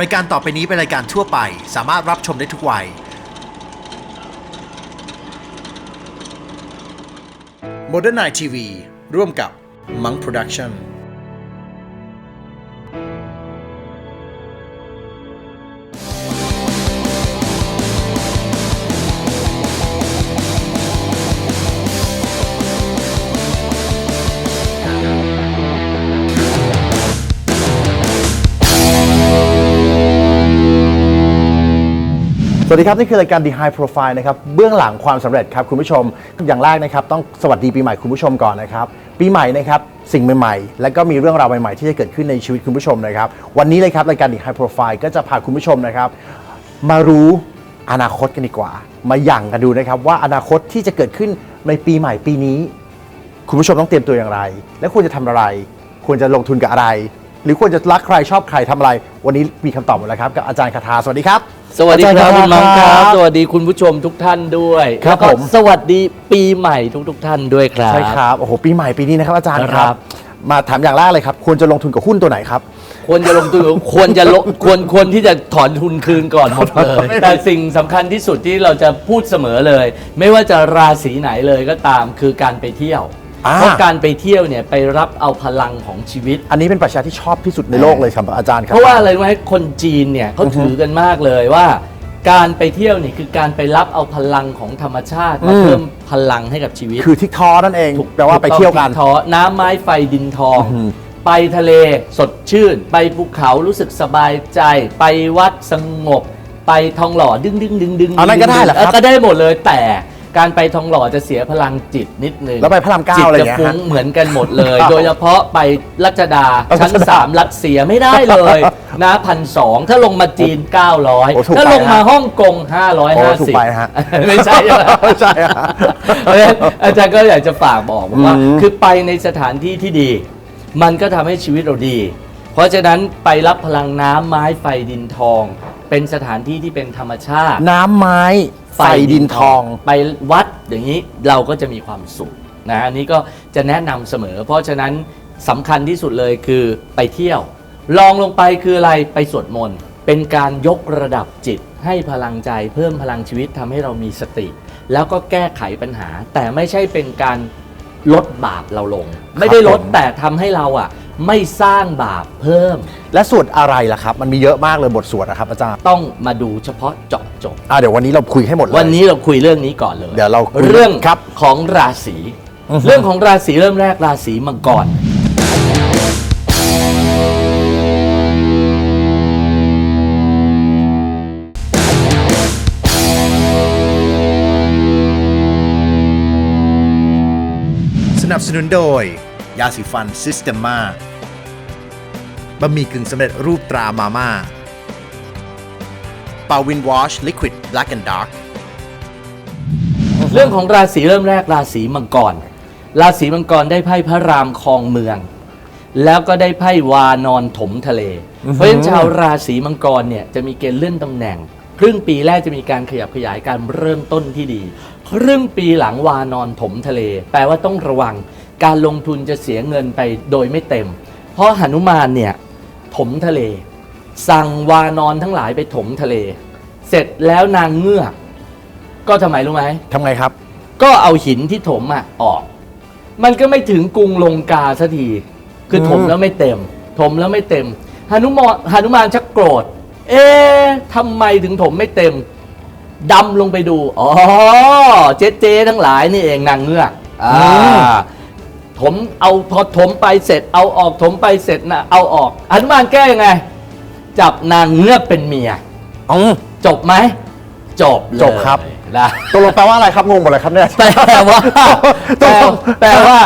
รายการต่อไปนี้เป็นรายการทั่วไป สามารถรับชมได้ทุกวัย Modern Night TV ร่วมกับ Monk Production วัสดีครับ นี่คือรายการ The High Profile นะครับเบื้องหลังความสำเร็จครับคุณผู้ชมอย่างแรกนะครับต้องสวัสดีปีใหม่คุณผู้ชมก่อนนะครับปีใหม่นะครับสิ่งใหม่ๆ และก็มีเรื่องราวใหม่ๆ ที่จะเกิดขึ้นในชีวิตคุณผู้ชมนะครับวันนี้เลยครับรายการ The High Profile ก็จะพาคุณผู้ชมนะครับมารู้อนาคตกันดีกว่า มาหยั่งกันดูนะครับว่าอนาคตที่จะเกิดขึ้นในปีใหม่ปีนี้ คุณผู้ชมต้องเตรียมตัวอย่างไร และควรจะทำอะไร ควรจะลงทุนกับอะไร หรือควรจะรักใครชอบใครทำอะไร วันนี้มีคำตอบหมดแล้วครับกับอาจารย์คาทาสวัสดีครับ สวัสดีครับอาจาย์คุณมังครับบสวัสดีคุณผู้ชมทุกท่านด้วยครับแล้วก็ผมสวัสดีปีใหม่ทุกๆท่านด้วยครับใช่ครับโอ้โหปีใหม่ปีนี้นะครับอาจารย์คครัรับบมาถามอย่างแรกเลยครับ ควรจะลงทุนกับหุ้นตัวไหนครับ ควรจะลงทุนควรจะลงควรควรที่จะถอนทุนคืนก่อนหมดเลยไม่ได้แต่สิ่งสำคัญที่สุดที่เราจะพูดเสมอเลย ไม่ว่าจะราศีไหนเลยก็ตามคือการไปเที่ยว อ่า เพราะการไปเที่ยวเนี่ยไปรับเอาพลังของชีวิต อันนี้เป็นปรัชญาที่ชอบที่สุดในโลกเลยครับอาจารย์ครับ เพราะว่าอะไรรู้ไหมคนจีนเนี่ยเขาถือกันมากเลยว่า การไปเที่ยวเนี่ยคือการไปรับเอาพลังของธรรมชาติมาอืม เพิ่มพลังให้กับชีวิตคือทิกทอนั่นเองแปลว่าไปเที่ยวกัน ถูต้องท้อน้ำไม้ไฟดินทอง อือหือไปทะเลสดชื่น ไปภูเขารู้สึกสบายใจ ไปวัดสงบ ไปทองหล่อดึงดึงดึงดึงเอานั่นก็ได้เหรอครับก็ได้หมดเลยแต่ การไปทองหล่อจะเสียพลังจิตนิดนึงแล้วไปพระรามเก้าจิตอะไรอจะย่างเงี้ยฟุ้งฮะเหมือนกันหมดเลยครับโดยเฉพาะไปรัชดาเอาชั้นรัชดาสามรัสเซียไม่ได้เลยนะพันสองถ้าลงมาจีน โอ้ถูก900ถ้าไปลงมานะฮ่องกง โอ้ถูกไปฮะ550ไม่ใช่ใช่ไหม ไม่ใช่ฮะ เพราะฉะนั้นอาจารย์ก็อยากจะฝากบอกบอกว่า อืมคือไปในสถานที่ที่ดี มันก็ทำให้ชีวิตเราดี เพราะฉะนั้นไปรับพลังน้ำไม้ไฟดินทอง เป็นสถานที่ที่เป็นธรรมชาติ น้ำไม้ ไฟดินทอง ไปวัดอย่างนี้เราก็จะมีความสุขนะอันนี้ก็จะแนะนำเสมอ เพราะฉะนั้นสำคัญที่สุดเลยคือไปเที่ยวลองลงไปคืออะไรไปสวดมนต์เป็นการยกระดับจิตให้พลังใจเพิ่มพลังชีวิตทำให้เรามีสติ แล้วก็แก้ไขปัญหา แต่ไม่ใช่เป็นการลดบาปเราลง ไม่ได้ลดผมแต่ทำให้เราอะไม่สร้างบาปเพิ่ม และสวดอะไรล่ะครับ มันมีเยอะมากเลยบทสวดนะครับอาจารย์ต้องมาดูเฉพาะเจาะ จงอ่าเดี๋ยววันนี้เราคุยให้หมดเลย วันนี้เราคุยเรื่องนี้ก่อนเลยเดี๋ยวเราคุยเรื่องครับของราศีอือฮึ เรื่องของราศีเริ่มแรกราศีมังกร สนับสนุนโดย ยาสีฟันซิสเต m มาบะหมี่กึ่งสำเร็จรูปตรามาม่า ปาวินวอชลิควิดแบล็กแอนด์ดาร์กเรื่องของราศีเริ่มแรกราศีมังกร ราศีมังกรได้ไพ่พระรามครองเมือง แล้วก็ได้ไพ่วานอนถมทะเล เพราะฉะนั้นชาวราศีมังกรเนี่ยจะมีเกณฑ์เลื่อนตำแหน่ง ครึ่งปีแรกจะมีการขยับขยายการเริ่มต้นที่ดี ครึ่งปีหลังวานอนถมทะเล แปลว่าต้องระวัง การลงทุนจะเสียเงินไปโดยไม่เต็ม เพราะหนุมานเนี่ยถมทะเล สั่งวานอนทั้งหลายไปถมทะเล เสร็จแล้วนางเงือก ก็ทำไมรู้ไหม ทำไงครับ ก็เอาหินที่ถมอะออก มันก็ไม่ถึงกรุงลงกาสักที คือถมอืมแล้วไม่เต็ม ถมแล้วไม่เต็มหนุมานหนุมานชักโกรธ เอ๊ะทำไมถึงถมไม่เต็มดำลงไปดู อ๋อ เจ๊เจ๊ทั้งหลายนี่เองนางเงือก อ่า ถมเอาพอถมไปเสร็จ เอาออกถมไปเสร็จนะเอาออกหนุมานแก้ยังไง จับนางเงือกเป็นเมียอืมจบไหม จบเลยจบครับ นะ ตกลงแปลว่าอะไรครับงงหมดเลยครับเนี่ยแปลว่าแปลแปลว่า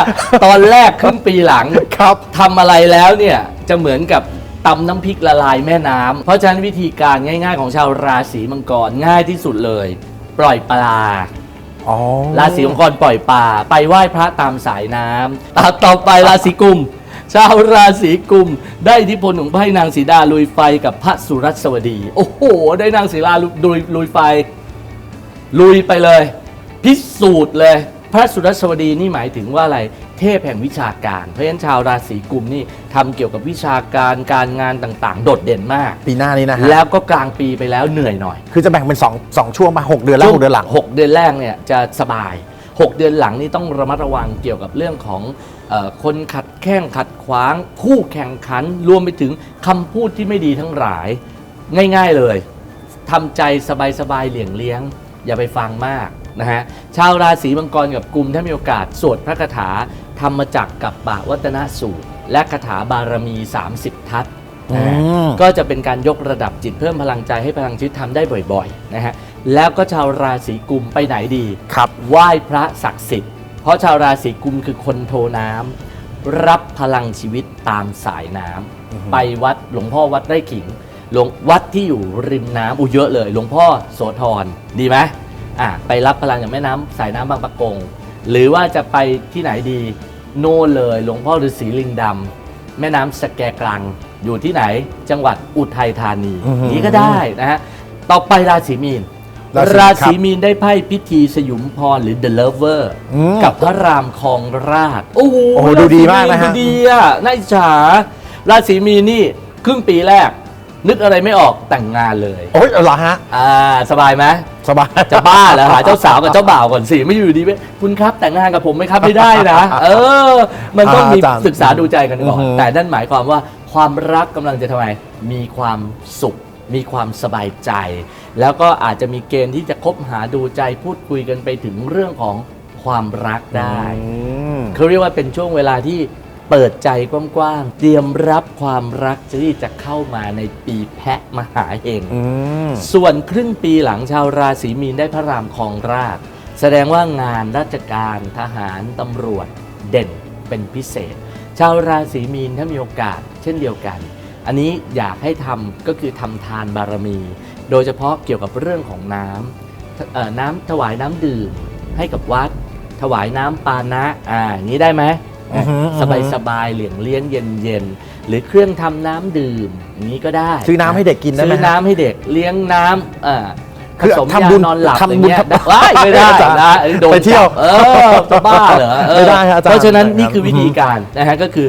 ตอนแรกครึ่งปีหลังครับทำอะไรแล้วเนี่ยจะเหมือนกับตำน้ำพริกละลายแม่น้ำเพราะฉะนั้นวิธีการง่าย ๆ ของชาวราศีมังกรง่ายที่สุดเลย ปล่อยปลา อ๋อ ราศีมังกรปล่อยปลาไปไหว้พระตามสายน้ำต่อต่อไปราศีกุม ชาวราศีกุม ได้อิทธิพลของไพ่นางสีดาลุยไฟกับพระสุรัสวดี โอ้โห ได้นางสีดาลุยลุยไฟ ลุยไปเลย พิสูจน์เลย พระสุรัสวดีนี่หมายถึงว่าอะไร เทพแห่งวิชาการ เพราะฉะนั้นชาวราศีกุมนี่ทำเกี่ยวกับวิชาการการงานต่างๆ โดดเด่นมาก ปีหน้านี้นะฮะแล้วก็กลางปีไปแล้วเหนื่อยหน่อย คือจะแบ่งเป็นสองสองช่วงมาหกเดือนแล้วหกเดือนหลังหกเดือนแรกเนี่ยจะสบาย 6 เดือนหลังนี่ต้องระมัดระวังเกี่ยวกับเรื่องของเออคนขัดแข้งขัดขวาง คู่แข่งขันรวมไปถึงคำพูดที่ไม่ดีทั้งหลาย ง่าย ๆเลยทำใจสบายๆเหลี่ยงเลี้ยง อย่าไปฟังมาก นะฮะชาวราศีมังกรกับกุมถ้ามีโอกาสสวดพระคาถาธรรมจักรกับปะวัตนสูตร และคาถาบารมี 30 ทัศน์นะฮะอืมก็จะเป็นการยกระดับจิตเพิ่มพลังใจให้พลังชีวิตทำได้บ่อยๆนะฮะแล้วก็ชาวราศีกุมไปไหนดีครับไหว้พระศักดิ์สิทธิ์เพราะชาวราศีกุมคือคนโทน้ำรับพลังชีวิตตามสายน้ำไปวัดหลวงพ่อวัดไร่ขิงหลวงวัดที่อยู่ริมน้ำอุยเยอะเลย หลวงพ่อโสธรดีไหม อะไปรับพลังจากแม่น้ำสายน้ำบางปะกง หรือว่าจะไปที่ไหนดี โน่นเลยหลวงพ่อฤาษีลิงดำแม่น้ำสแกกลังอยู่ที่ไหน จังหวัดอุทัยธานีอือหือนี้ก็ได้นะฮะ ต่อไปราศีมีน ราศีราครัศีบมีนได้ไพ่พิธีสยุมพรหรือ The Lover อืมกับพระรามคองราช โอ้โหโอ้โหดูดีมากนะฮะดูดีอะน่าอิจฉาราศีมีนนี่ ครึ่งปีแรก นึกอะไรไม่ออกแต่งงานเลย โอ้ยเอาเหรอฮะ อ่า สบายไหมสบาย จะบ้าเหรอหาเจ้าสาวกับเจ้าบ่าวก่อนสิไม่อยู่ดีไหมคุณครับแต่งงานกับผมไหมครับไม่ได้นะ เออ มันต้องมีอาจารย์ศึกษาดูใจกันก่อนอือฮึ แต่นั่นหมายความว่าความรักกำลังจะทำไมมีความสุข มีความสบายใจ แล้วก็อาจจะมีเกณฑ์ที่จะคบหาดูใจพูดคุยกันไปถึงเรื่องของความรักได้ อืม เขาเรียกว่าเป็นช่วงเวลาที่ เปิดใจกว้างๆ เตรียมรับความรักที่จะเข้ามาในปีแพะมหาเฮงอืม ส่วนครึ่งปีหลังชาวราศีมีนได้พระรามครองราชแสดงว่างานราชการทหารตำรวจเด่นเป็นพิเศษ ชาวราศีมีนถ้ามีโอกาสเช่นเดียวกัน อันนี้อยากให้ทำก็คือทำทานบารมี โดยเฉพาะเกี่ยวกับเรื่องของน้ำเอ่อน้ำถวายน้ำดื่มให้กับวัด ถวายน้ำปานะอ่าอย่างนี้ได้ไหมอือฮึ สบายสบายๆเหลียงเลี้ยงเย็นเย็นๆหรือเครื่องทำน้ำดื่มอย่างนี้ก็ได้ซื้อน้ำให้เด็กกินได้ไหมซื้อน้ำให้เด็กเลี้ยงน้ำอ่าคือผสมทำบุญยานอนหลับทำบุญอย่างเงี้ยทำว้ายไม่ได้อาจารย์นะเอ้ยโดนไปเที่ยวจับเออจะบ้าเหรอเออไม่ได้ฮะอาจารย์เพราะฉะนั้นนี่ครับคือวิธีการนะฮะก็คือ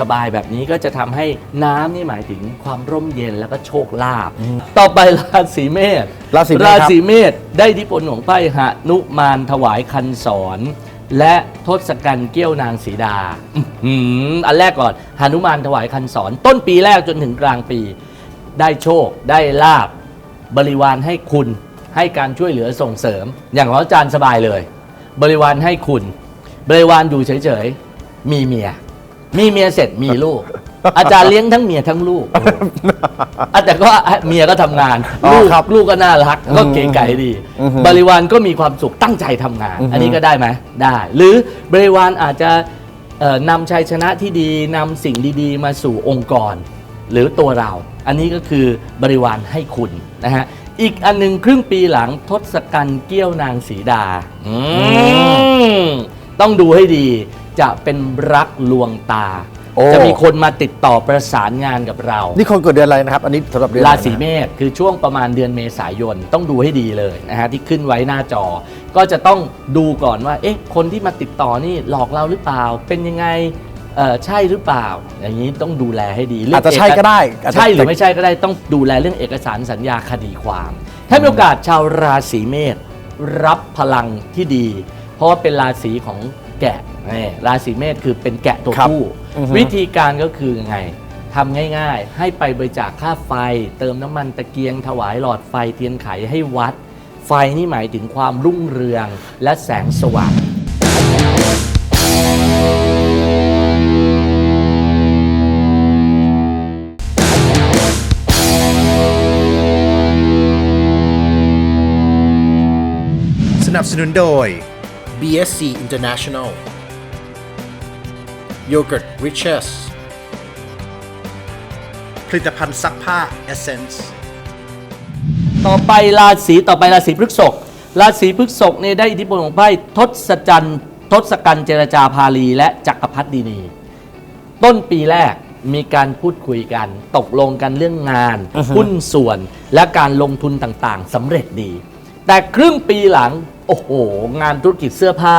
สบายๆแบบนี้ก็จะทำให้น้ำนี่หมายถึงความร่มเย็นแล้วก็โชคลาภต่อไปราศีเมษราศีเมษราครับศีเมษได้อิทธิพลของไพ่หนุมานถวายคันสอน และทศกัณฐ์เกี้ยวนางสีดาอืมอันแรกก่อนหนุมานถวายคันสอน ต้นปีแรกจนถึงกลางปี ได้โชค ได้ลาบบริวารให้คุณให้การช่วยเหลือส่งเสริม อย่างของอาจารย์สบายเลย บริวารให้คุณ บริวารอยู่เฉยๆมีเมีย มีเมียเสร็จมีลูก อาจารย์เลี้ยงทั้งเมียทั้งลูกอะแต่ก็เมียก็ทำงานอ๋อลูกครับลูกก็น่ารักก็เก๋ไก๋ดี อือฮึบริวารก็มีความสุขตั้งใจทำงาน อือฮึอันนี้ก็ได้ไหมได้ หรือบริวารอาจจะเอ่อนำชัยชนะที่ดีนำสิ่งดีๆ มาสู่องค์กร หรือตัวเรา อันนี้ก็คือบริวารให้คุณนะฮะอีกอันหนึงครึ่งปีหลังทศกัณฐ์เกี้ยวนางสีดาอืม ต้องดูให้ดีจะเป็นรักลวงตา โอ้ จะมีคนมาติดต่อประสานงานกับเรา นี่คนเกิดเดือนอะไรนะครับ อันนี้สำหรับเดือนราอะไรนะศีเมษคือช่วงประมาณเดือนเมษายนต้องดูให้ดีเลยนะฮะที่ขึ้นไว้หน้าจอ ก็จะต้องดูก่อนว่า เอ๊ะ คนที่มาติดต่อนี่หลอกเราหรือเปล่า เป็นยังไงเอ่อใช่หรือเปล่า อย่างนี้ต้องดูแลให้ดีเรื่อาจจะใช่ก็ได้อาจจะใช่หรือไม่ใช่ก็ได้ต้องดูแลเรื่องเอกสารสัญญาคดีความ ถ้ามีโอกาสชาวราศีเมษรับพลังที่ดี เพราะว่าเป็นราศีของแกะ นี่ราศีเมษคือเป็นแกะตัวครับผู้อือฮึวิธีการก็คือยังไงทำง่ายๆ ให้ไปบริจาคค่าไฟ เติมน้ำมันตะเกียงถวายหลอดไฟเทียนไขให้วัด ไฟนี่หมายถึงความรุ่งเรืองและแสงสว่างสนับสนุนโดย BSC International Yogurt Riches ผลิตภัณฑ์ซักผ้า Essence ต่อไปราศีต่อไปราศีพฤษภราศีพฤษภเนี่ยได้อิทธิพลของไพ่ทศจันทร์ทศกัณฐ์เจรจาภาลีและจักรพรรดินี ต้นปีแรกมีการพูดคุยกัน ตกลงกันเรื่องงานอือฮึหุ้นส่วนและการลงทุนต่างๆสำเร็จดี แต่ครึ่งปีหลัง โอ้โห งานธุรกิจเสื้อผ้า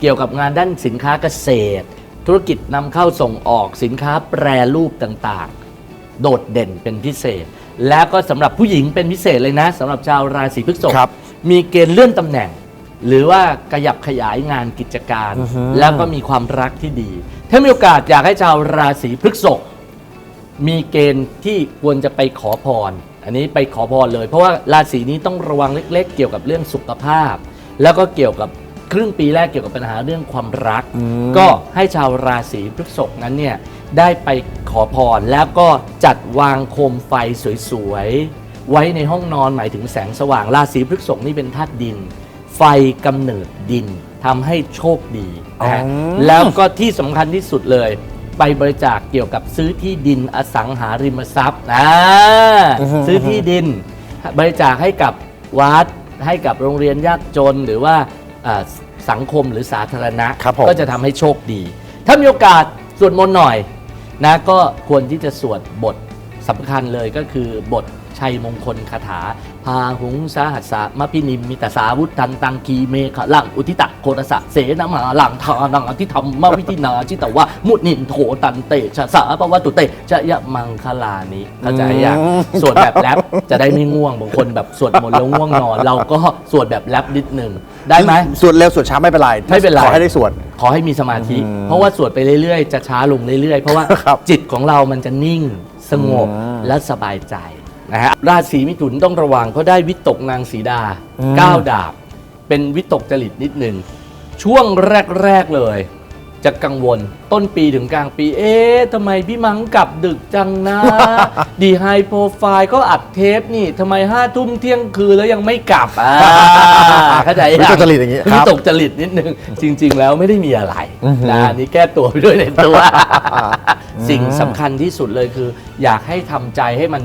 เกี่ยวกับงานด้านสินค้าเกษตร ธุรกิจนำเข้าส่งออกสินค้าแปรรูปต่างๆ โดดเด่นเป็นพิเศษ แล้วก็สำหรับผู้หญิงเป็นพิเศษเลยนะสำหรับชาวราศีพฤษภครับ มีเกณฑ์เลื่อนตำแหน่ง หรือว่ากระยับขยายงานกิจการอือฮึแล้วก็มีความรักที่ดี ถ้ามีโอกาสอยากให้ชาวราศีพฤษภมีเกณฑ์ที่ควรจะไปขอพร อันนี้ไปขอพรเลย เพราะว่าราศีนี้ต้องระวังเล็ก ๆ เกี่ยวกับเรื่องสุขภาพ แล้วก็เกี่ยวกับ ครึ่งปีแรกเกี่ยวกับปัญหาเรื่องความรักก็ให้ชาวราศีพฤษภนั้นเนี่ยได้ไปขอพรแล้วก็จัดวางโคมไฟสวยๆ ไว้ในห้องนอนหมายถึงแสงสว่าง ราศีพฤษภนี่เป็นธาตุดิน ไฟกำเนิดดินทำให้โชคดีนะฮะอ๋อ แล้วก็ที่สำคัญที่สุดเลย ไปบริจาคเกี่ยวกับซื้อที่ดินอสังหาริมทรัพย์อ่าอือฮึซื้อที่ดิน บริจาคให้กับวัดให้กับโรงเรียนยากจนหรือว่าอ่า สังคมหรือสาธารณะครับผมก็จะทำให้โชคดี ถ้ามีโอกาสสวดมนต์หน่อยนะก็ควรที่จะสวดบทสำคัญเลยก็คือบทชัยมงคลคาถา พาหุงสาหัสสะมะพินิมมิตสาวุธันตังคีเมฆะลังอุทิตะโคตสะเสนามาหลังทานังอธิธรรมมวิธินาจิตวะมุนินโถตันเตชะสาปวัตตุเตชะยะมังคลานิเข้าใจยังอืมสวดแบบแรปจะได้ไม่ง่วงบางคนแบบสวดมนต์แล้วง่วงนอน เราก็สวดแบบแรปนิดหนึ่งได้ไหมสวดเร็วสวดช้าไม่เป็นไรไม่เป็นไรขอให้ได้สวดขอให้มีสมาธิอืมเพราะว่าสวดไปเรื่อยๆ จะช้าลงเรื่อยๆ เพราะว่าครับจิตของเรามันจะนิ่งสงบอืมและสบายใจ นะฮะราศีมิถุนต้องระวังเพราะได้วิตกนางสีดาอืมก้าวดาบ เป็นวิตกจริตนิดหนึ่งช่วงแรก ๆ เลย จะกังวลต้นปีถึงกลางปี เอ๊ะทำไมพี่มังกลับดึกจังนะ ดีไฮโปรไฟล์ก็อัดเทปนี่ทำไมห้าทุ่มเที่ยงคืนแล้วยังไม่กลับอ่าเข้าใจยังวิตกจริตอย่างงี้ครับวิตกจริตนิดนึง จริง ๆ แล้วไม่ได้มีอะไรอือหือนะอันนี่แก้ตัวไปด้วยในตัว สิ่งสำคัญที่สุดเลยคือ อยากให้ทำใจให้มัน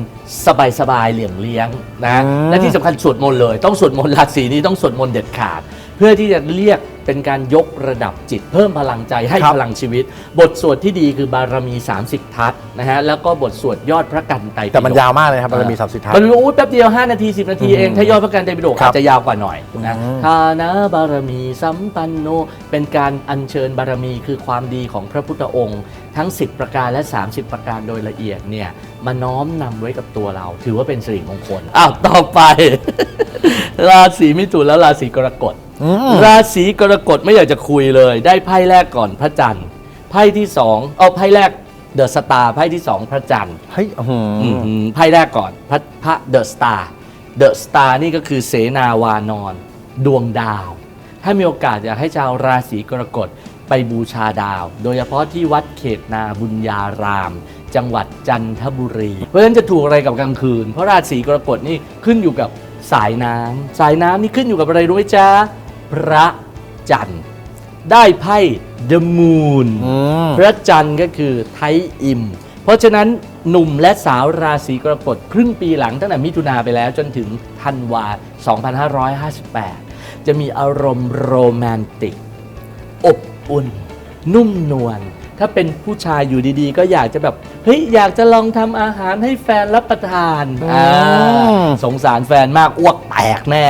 สบายๆเหลี่ยงเลี้ยงนะอืมและที่สำคัญสวดมนต์เลย ต้องสวดมนต์ราศีนี้ต้องสวดมนต์เด็ดขาด เพื่อที่จะเรียก เป็นการยกระดับจิตเพิ่มพลังใจให้ครับพลังชีวิต บทสวดที่ดีคือบารมี 30 ทัศน์นะฮะแล้วก็บทสวดยอดพระกันไตรปิฎกแต่มันยาวมากเลยครับมันจะมีสามสิบทัศมันน์รู้แป๊บเดียว 5 นาที 10 นาทีเอง ถ้ายอดพระกันไตรปิฎกครับอาจจะยาวกว่าหน่อยนะอืมทานะบารมีสัมปันโน เป็นการอัญเชิญบารมีคือความดีของพระพุทธองค์ทั้ง 10 ประการและ 30 ประการโดยละเอียดเนี่ยมาน้อมนำไว้กับตัวเรา ถือว่าเป็นสิริมงคลอ้าวต่อไป ราศีมิถุนแล้วราศีกรกฎ อืมราศีกรกฎไม่อยากจะคุยเลย ได้ไพ่แรกก่อนพระจันทร์ไพ่ที่สองเอาไพ่แรกเดอะสตาร์ไพ่ที่สองพระจันทร์เฮ้ยอื้อหืออืมไพ่แรกก่อนพระพระเดอะสตาร์เดอะสตาร์นี่ก็คือเสนาวานอน ดวงดาว ถ้ามีโอกาสอยากให้ชาวราศีกรกฎไปบูชาดาว โดยเฉพาะที่วัดเขตนาบุญญาราม จังหวัดจันทบุรี เพราะฉะนั้นจะถูกอะไรกับกลางคืน เพราะราศีกรกฎนี่ขึ้นอยู่กับสายน้ำสายน้ำนี่ขึ้นอยู่กับอะไรรู้ไหมจ๊ะพ ระจันทร์ ได้ไพ่ The Moon อืมพระจันทร์ก็คือไทยอิม เพราะฉะนั้นหนุ่มและสาวราศีกรกฎครึ่งปีหลังตั้งแต่มิถุนาไปแล้วจนถึงธันวา 2558 จะมีอารมณ์โรแมนติก อบอุ่น นุ่มนวลถ้าเป็นผู้ชายอยู่ดีๆ ก็อยากจะแบบ เฮ้ย อยากจะลองทำอาหารให้แฟนรับประทานอ่ามสงสารแฟนมากอ้วกแตกแน่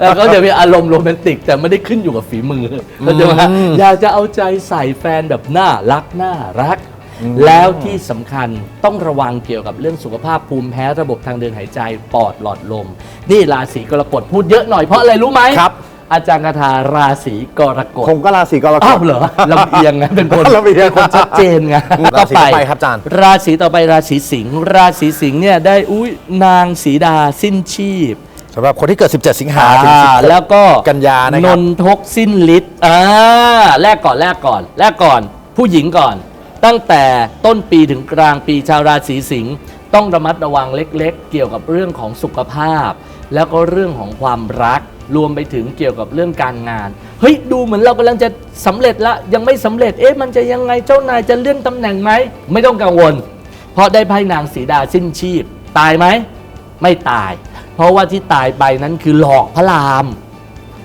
แล้วก็จะมีอารมณ์โรแมนติก แต่ไม่ได้ขึ้นอยู่กับฝีมือเข้าใจไหมอืมอยากจะเอาใจใส่แฟนแบบน่ารักน่ารัก แล้วที่สำคัญต้องระวังเกี่ยวกับเรื่องสุขภาพภูมิแพ้ระบบทางเดินหายใจปอดหลอดลม นี่ราศีกรกฎพูดเยอะหน่อยเพราะอะไรรู้ไหมครับ อาจารย์คาถาราศีกรกฎ ผมก็ราศีกรกอ้าฎวเหรอลำเอียงไงเป็นคนลำเอียงป็นคนชัดเจนไงราศีต่อไปครับอาจารย์ ราศีต่อไปราศีสิงห์ราศีสิงห์เนี่ยได้อุ้ยนางสีดาสิ้นชีพ สำหรับคนที่เกิด 17 สิงหาถึงอ่า16 แล้วก็กันยานะครับนทกสิ้นฤทธิ์อ่าแรกก่อนแรกก่อน แรกก่อน ผู้หญิงก่อน ตั้งแต่ต้นปีถึงกลางปีชาวราศีสิงห์ต้องระมัดระวังเล็ก ๆ เกี่ยวกับเรื่องของสุขภาพ แล้วก็เรื่องของความรัก รวมไปถึงเกี่ยวกับเรื่องการงาน เฮ้ยดูเหมือนเรากำลังจะสำเร็จละยังไม่สำเร็จเอ๊ะมันจะยังไงเจ้านายจะเลื่อนตำแหน่งไหมไม่ต้องกังวล เพราะได้ไพ่นางสีดาสิ้นชีพ ตายไหม ไม่ตาย เพราะว่าที่ตายไปนั้นคือหลอกพระราม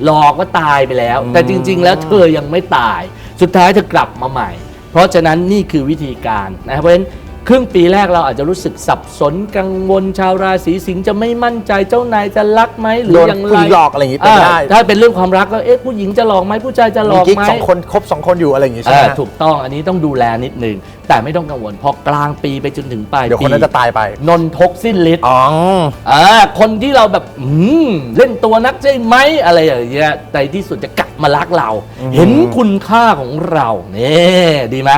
หลอกว่าตายไปแล้ว แต่จริง ๆ แล้วเธอยังไม่ตาย สุดท้ายเธอกลับมาใหม่ เพราะฉะนั้นนี่คือวิธีการนะครับเพราะฉะนั้น ครึ่งปีแรกเราอาจจะรู้สึกสับสนกังวลชาวราศีสิงห์จะไม่มั่นใจเจ้านายจะรักไหมหรือโดนอย่างผู้ไรหญิงหลอกอะไรอย่างงี้เป็นไปได้ถ้าเป็นเรื่องความรักแล้วเอ๊ะผู้หญิงจะหลอกไหมผู้ชายจะหลมีอกกิ๊กไหมสองคนคบสองคนอยู่อะไรอย่างงี้ใช่ไหมอ่าฮะถูกต้องอันนี้ต้องดูแลนิดนึงแต่ไม่ต้องกังวลพอกลางปีไปจนถึงปลายเดี๋ยวปีคนนั้นจะตายไป นนทกสิ้นฤทธิ์อ๋ออ่าคนที่เราแบบอืมเล่นตัวนักใช่ไหมอะไรอย่างเงี้ยแต่ที่สุดจะกลับมารักเรา เห็นคุณค่าของเราเนี่ยดีไหม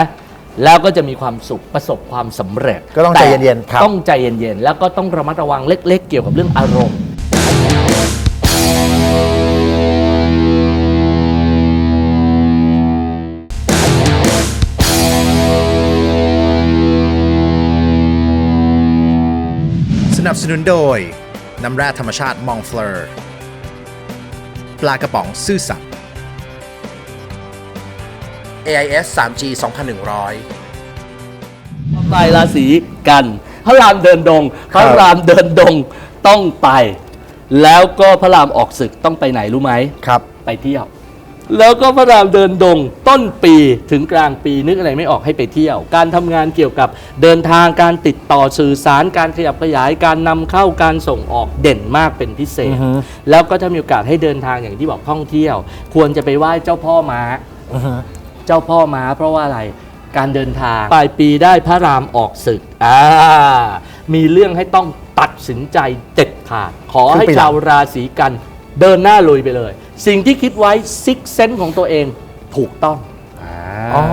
แล้วก็จะมีความสุขประสบความสำเร็จก็ต้องใจเย็นๆครับ ต้องใจเย็นๆ แล้วก็ต้องระมัดระวังเล็ก ๆ เกี่ยวกับเรื่องอารมณ์ สนับสนุนโดย น้ำแร่ธรรมชาติมองเฟลอร์ ปลากระป๋องซื่อสัตย์ AIS 3G 2100ไปราศีกัน พระรามเดินดง พระรามเดินดงต้องไป แล้วก็พระรามออกศึกต้องไปไหนรู้ไหมครับ ไปเที่ยว แล้วก็พระรามเดินดงต้นปีถึงกลางปีนึกอะไรไม่ออกให้ไปเที่ยว การทำงานเกี่ยวกับเดินทางการติดต่อสื่อสารการขยับขยายการนำเข้าการส่งออกเด่นมากเป็นพิเศษอือฮึแล้วก็ถ้ามีโอกาสให้เดินทางอย่างที่บอกท่องเที่ยว ควรจะไปไหว้เจ้าพ่อม้าอือฮึ เจ้าพ่อม้าเพราะว่าอะไรการเดินทางปลายปีได้พระรามออกศึกอ่ามีเรื่องให้ต้องตัดสินใจเด็ดขาด ขอให้ชาวราศีกันเดินหน้าลุยไปเลย สิ่งที่คิดไว้ซิกเซนของตัวเองถูกต้องอ่าอ๋อ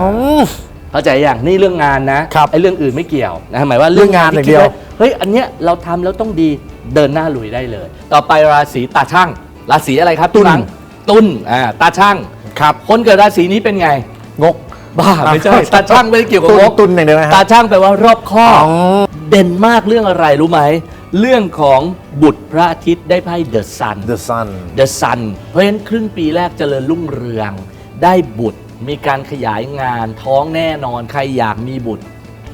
เข้าใจอย่างนี่เรื่องงานนะครับไอ้เรื่องอื่นไม่เกี่ยวนะหมายว่าเรื่องงานที่อย่างเดียวคิไเฮ้ยอันเนี้ยเราทำแล้วต้องดีเดินหน้าลุยได้เลย ต่อไปราศีตาช่าง ราศีอะไรครับตุลพี่หลังตุลอ่าตาช่างครับคนเกิดราศีนี้เป็นไง งก บ้าไม่ใช่ตาช่างไม่ได้เกี่ยวกับตุนงบตุนอย่างเดียวนะฮะ ตาช่างแปลว่ารอบคอบอ๋อเด่นมากเรื่องอะไรรู้ไหม เรื่องของบุตรพระอาทิตย์ได้ไพ่เดอะซัน The Sun The Sun เพราะฉะนั้นครึ่งปีแรกเจริญรุ่งเรือง ได้บุตร มีการขยายงาน ท้องแน่นอน ใครอยากมีบุตร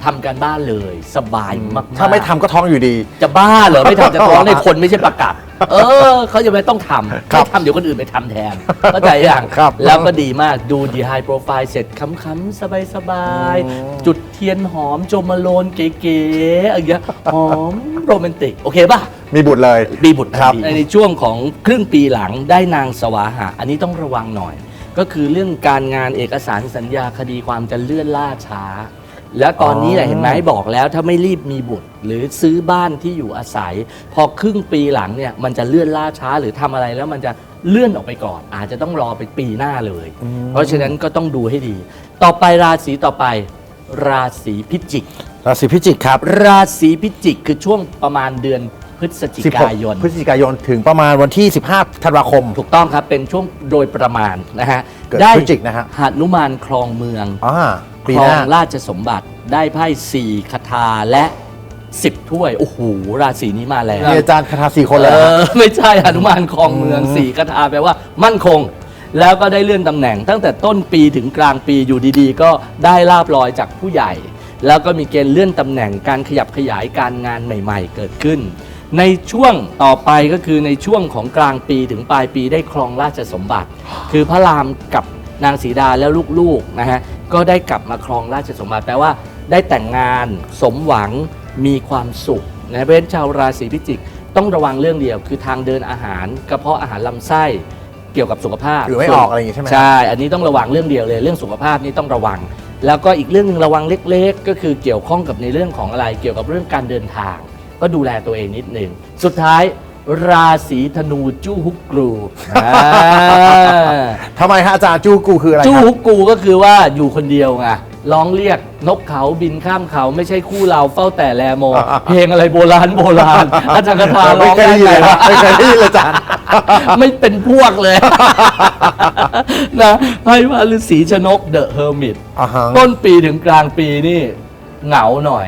ทำการบ้านเลย สบายมากๆถ้าไม่ทำก็ท้องอยู่ดี จะบ้าเหรอ ไม่ทำจะท้องในคนไม่ใช่ประกาศเออเขาจะไม่ต้องทำครับไม่ทำเดี๋ยวคนอื่นไปทำแทนเข้าใจยังครับแล้วก็ดีมากดูดีไฮโปรไฟล์เสร็จค้ำๆสบายๆจุดเทียนหอมโจมาโลนเก๋ๆอะไรอย่างเงี้ยหอมโรแมนติก โอเคป่ะ มีบุตรเลยมีบุตรครับทันทีในช่วงของครึ่งปีหลังได้นางสวาหะ อันนี้ต้องระวังหน่อย ก็คือเรื่องการงานเอกสารสัญญาคดีความจะเลื่อนล่าช้า แล้วตอนนี้แหละเห็นไหมบอกแล้วถ้าไม่รีบมีบุตร หรือซื้อบ้านที่อยู่อาศัย พอครึ่งปีหลังเนี่ยมันจะเลื่อนล่าช้าหรือทำอะไรแล้วมันจะเลื่อนออกไปก่อน อาจจะต้องรอไปปีหน้าเลย เพราะฉะนั้นก็ต้องดูให้ดี ต่อไปราศีต่อไป ราศีพิจิก ราศีพิจิกครับ ราศีพิจิกคือช่วงประมาณเดือนพฤศจิกายน 16พฤศจิกายนถึงประมาณวันที่ 15 ธันวาคม ถูกต้องครับเป็นช่วงโดยประมาณนะฮะเกิดได้พฤศจิกนะฮะหนุมานครองเมือง อ่า คปีรหอน้างราชสมบัติได้ไพ่สี่คาถาและสิบถ้วย โอ้โห ราศีนี้มาแล้วมีอาจารย์คาถาสี่คนเลยเอเหรออไม่ใช่หนุมานครองเมืองสี่คาถาแปลว่ามั่นคง แล้วก็ได้เลื่อนตำแหน่ง ตั้งแต่ต้นปีถึงกลางปีอยู่ดีๆ ก็ได้ลาบลอยจากผู้ใหญ่ แล้วก็มีเกณฑ์เลื่อนตำแหน่งการขยับขยายการงานใหม่ ๆ เกิดขึ้น ในช่วงต่อไปก็คือในช่วงของกลางปีถึงปลายปีได้ครองราชสมบัติ คือพระรามกับ นางสีดาแล้วลูกๆนะฮะก็ได้กลับมาครองราชสมบัติแปลว่า ได้แต่งงานสมหวังมีความสุขนะเพราะฉะนั้นชาวราศีพิจิกต้องระวังเรื่องเดียว คือทางเดินอาหารกระเพาะอาหารลำไส้เกี่ยวกับสุขภาพหรือไม่ออกอะไรอย่างงี้ใช่ไหมใช่ อันนี้ต้องระวังเรื่องเดียวเลย เรื่องสุขภาพนี่ต้องระวัง แล้วก็อีกเรื่องหนึ่งระวังเล็กๆ ก็คือเกี่ยวข้องกับในเรื่องของอะไร เกี่ยวกับเรื่องการเดินทาง ก็ดูแลตัวเองนิดหนึ่งสุดท้าย ราศีธนูจู้ฮุกกรูอ่า ทำไมฮะอาจารย์จู้กูคืออะไรจู้ครับ ฮุกกูก็คือว่าอยู่คนเดียวไงร้องเรียกนกเขาบินข้ามเขาไม่ใช่คู่เราเฝ้าแต่แลโมเพลงอะไรโบราณโบราณ อาจารย์คาถาร้ไม่องเคยได้ได้ยินไงเลยวะฮะไม่เคยได้ยินเลยอาจารย์ ไม่เป็นพวกเลย นะให้ว่าฤาษีชนกเดอะเฮอร์มิต อ่าฮะ ต้นปีถึงกลางปีนี่เหงาหน่อย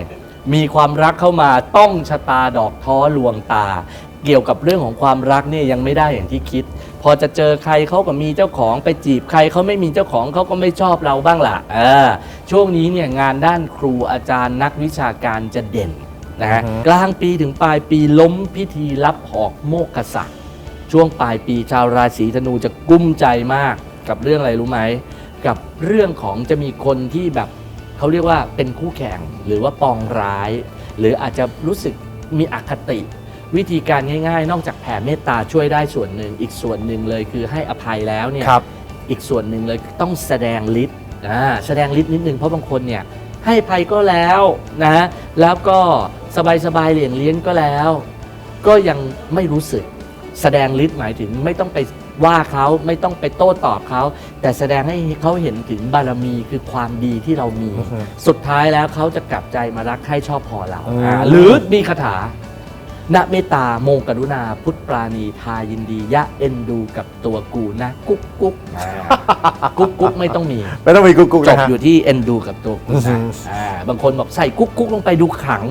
มีความรักเข้ามาต้องชะตาดอกท้อลวงตา เกี่ยวกับเรื่องของความรักเนี่ยยังไม่ได้อย่างที่คิด พอจะเจอใครเขาก็มีเจ้าของไปจีบใครเขาไม่มีเจ้าของเขาก็ไม่ชอบเราบ้างล่ะเออช่วงนี้เนี่ยงานด้านครูอาจารย์นักวิชาการจะเด่นนะฮะอือฮึกลางปีถึงปลายปีล้มพิธีรับหอกโมกขศักดิ์ช่วงปลายปีชาวราศีธนูจะกุ้มใจมากกับเรื่องอะไรรู้ไหมกับเรื่องของจะมีคนที่แบบเขาเรียกว่าเป็นคู่แข่งหรือว่าปองร้าย หรืออาจจะรู้สึกมีอคติ วิธีการง่าย ๆ นอกจากแผ่เมตตาช่วยได้ส่วนหนึ่ง อีกส่วนหนึ่งเลยคือให้อภัยแล้วเนี่ยครับ อีกส่วนหนึ่งเลยต้องแสดงฤทธิ์อ่าแสดงฤทธิ์นิดนึงเพราะบางคนเนี่ยให้ภัยก็แล้วนะแล้วก็สบายๆเหลี่ยงเลี้ยนก็แล้ว ก็ยังไม่รู้สึก แสดงฤทธิ์หมายถึงไม่ต้องไปว่าเขาไม่ต้องไปโต้ตอบเขา แต่แสดงให้เขาเห็นถึงบารมีคือความดีที่เรามี อือฮึสุดท้ายแล้วเขาจะกลับใจมารักให้ชอบพอเราอืมอ่าหรือมีคาถา ณเมตตาโมกรุณาพุทธปราณีทายินดียะเอ็นดูกับตัวกูนะ กุ๊กกุ๊กอ่ากุ๊กกุ๊กไม่ต้องมีไม่ต้องมีกุ๊กกุ๊กจนะบฮะ อยู่ที่เอ็นดูกับตัวกูอือฮึนะอ่าบางคนบอกใส่กุ๊กกุ๊กลงไปดูขลัง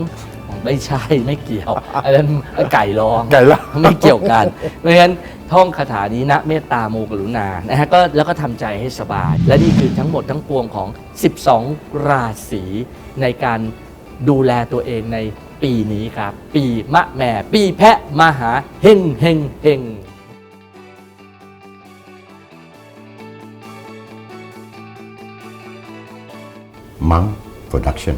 ไม่ใช่ไม่เกี่ยวอันนั้นไก่ร้อง ไก่ละ ไม่เกี่ยวกัน เพราะฉะนั้นท่องคาถานี้นะเมตตาโมกรุณา นะฮะก็แล้วก็ทำใจให้สบาย และนี่คือทั้งหมดทั้งปวงของ 12 ราศีในการดูแลตัวเองใน ปีนี้ครับ ปีมะแม่ปีแพะมหาเฮงเฮงเฮงมัง Production